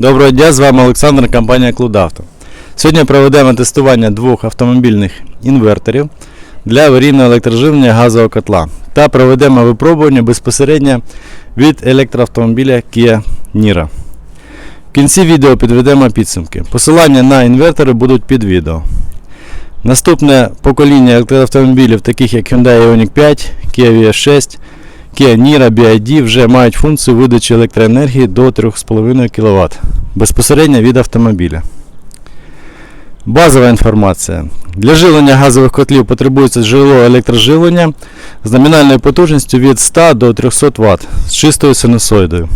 Доброго дня, з вами Олександр, компанія Клудавто. Сьогодні проведемо тестування двох автомобільних інверторів для аварійного електроживлення газового котла та проведемо випробування безпосередньо від електроавтомобіля Kia Niro. В кінці відео підведемо підсумки. Посилання на інвертори будуть під відео. Наступне покоління електроавтомобілів, таких як Hyundai Ioniq 5, Kia VS6, Kia Niro, BID вже мають функцію видачі електроенергії до 3,5 кВт безпосередньо від автомобіля. Базова інформація. Для живлення газових котлів потребується джерело електроживлення з номінальною потужністю від 100 до 300 Вт з чистою синусоїдою.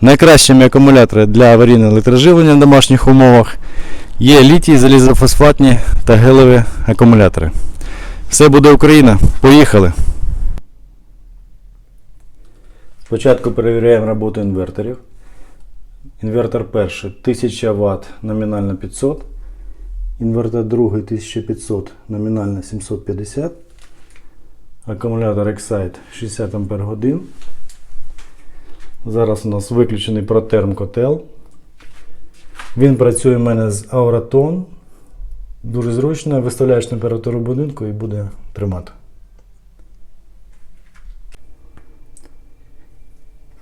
Найкращими акумулятори для аварійного електроживлення в домашніх умовах є літій, залізофосфатні та гелеві акумулятори. Все буде Україна. Поїхали! Спочатку перевіряємо роботу інверторів. Інвертор перший 1000 Вт номінально 500. Інвертор другий 1500 номінально 750. Акумулятор Excite 60 Ах. Зараз у нас виключений протерм котел. Він працює в мене з Auraton. Дуже зручно. Виставляєш температуру будинку і буде тримати.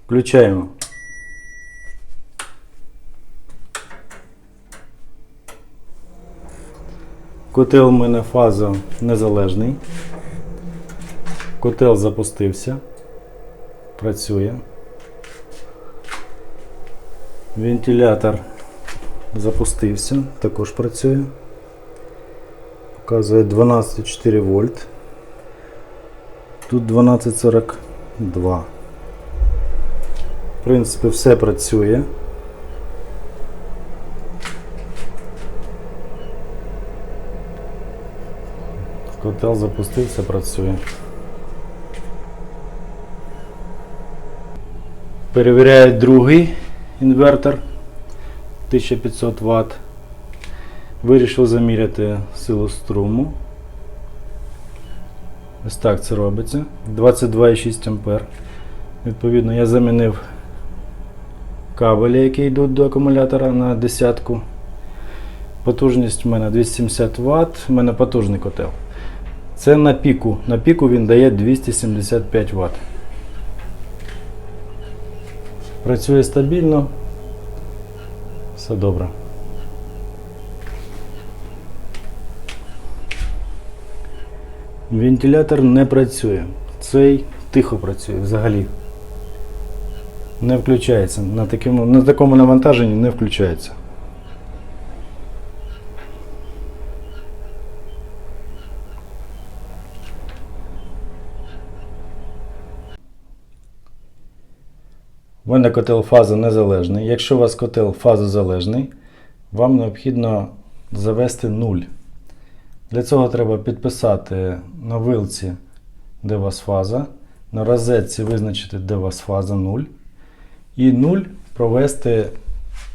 Включаємо. Котел у мене фаза незалежний. Котел запустився. Працює. Вентилятор запустився, також працює. Показує 12,4 вольт. Тут 12,42. Принципі, все працює. Котел запустився, працює. Перевіряю другий інвертор 1500 Вт. Вирішив заміряти силу струму. Ось так це робиться. 22,6 А. Відповідно, я замінив кабелі, які йдуть до акумулятора на десятку. Потужність в мене 270 Вт, в мене потужний котел. Це на піку. На піку він дає 275 Вт. Працює стабільно. Все добре. Вентилятор не працює. Цей тихо працює взагалі. Не включається. На такому, на такому навантаженні не включається. У мене котел фаза незалежний. Якщо у вас котел фазозалежний, вам необхідно завести 0. Для цього треба підписати на вилці, де у вас фаза, на розетці визначити, де у вас фаза 0. І 0 провести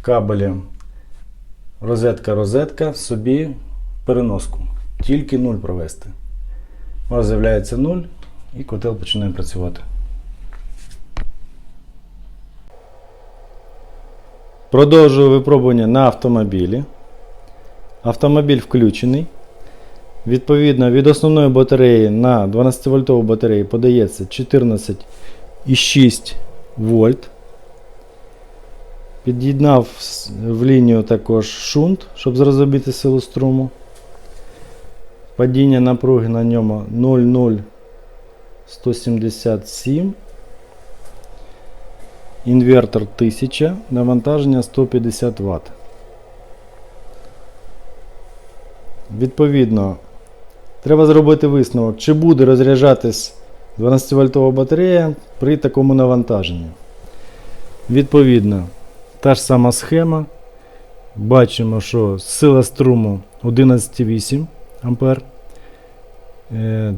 кабелем розетка-розетка собі переноску. Тільки 0 провести. У вас з'являється 0 і котел починає працювати. Продовжую випробування на автомобілі. Автомобіль включений. Відповідно, від основної батареї на 12 вольтову батарею подається 14,6 вольт. Під'єднав в лінію також шунт, щоб зрозуміти силу струму. Падіння напруги на ньому 0,0177. Інвертор 1000, навантаження 150 Вт. Відповідно, треба зробити висновок, чи буде розряджатись 12-вольтова батарея при такому навантаженні. Відповідно, та ж сама схема. Бачимо, що сила струму 11,8 А. Е,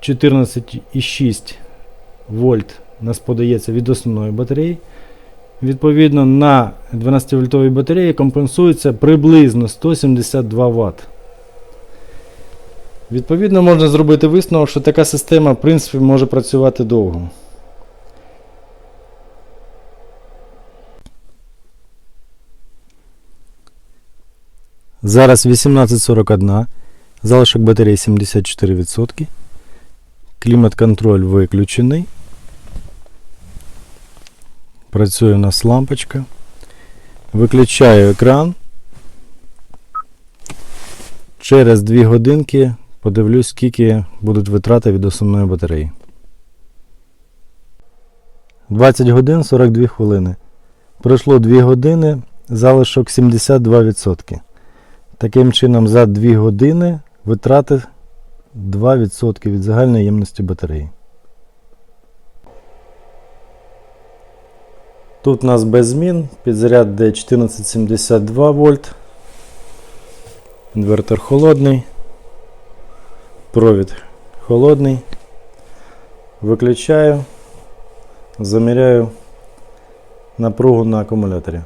14,6 вольт нас подається від основної батареї. Відповідно, на 12-вольтовій батареї компенсується приблизно 172 Вт. Відповідно, можна зробити висновок, що така система, в принципі, може працювати довго. Зараз 18.41. Залишок батареї 74%. Клімат-контроль виключений. Працює у нас лампочка. Виключаю екран. Через 2 годинки подивлюсь, скільки будуть витрати від основної батареї. 20 годин 42 хвилини. Пройшло 2 години, залишок 72%. Таким чином, за 2 години витрати 2% від загальної ємності батареї. Тут у нас без змін, підзаряд де 1472 вольт. Інвертор холодний. Провід холодний. Виключаю. Заміряю напругу на акумуляторі.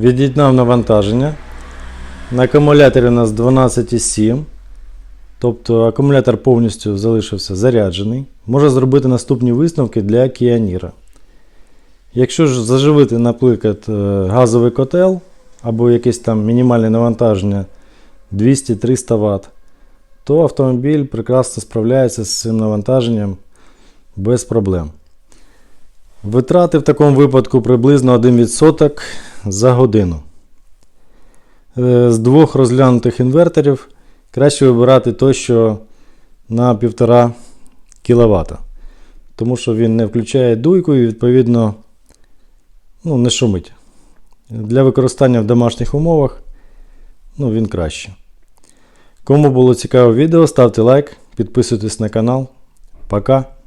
Від'єднав навантаження. На акумуляторі у нас 12,7. Тобто акумулятор повністю залишився заряджений. Можна зробити наступні висновки для Кіаніра. Якщо ж заживити, наприклад, е, газовий котел або якесь там мінімальне навантаження 200-300 Вт, то автомобіль прекрасно справляється з цим навантаженням без проблем. Витрати в такому випадку приблизно 1% за годину. Е, З двох розглянутих інверторів краще вибирати той, що на 1,5 кВт. Тому що він не включає дуйку і, відповідно, ну, не шумить. Для використання в домашніх умовах ну, він краще. Кому було цікаве відео, ставте лайк, підписуйтесь на канал. Пока.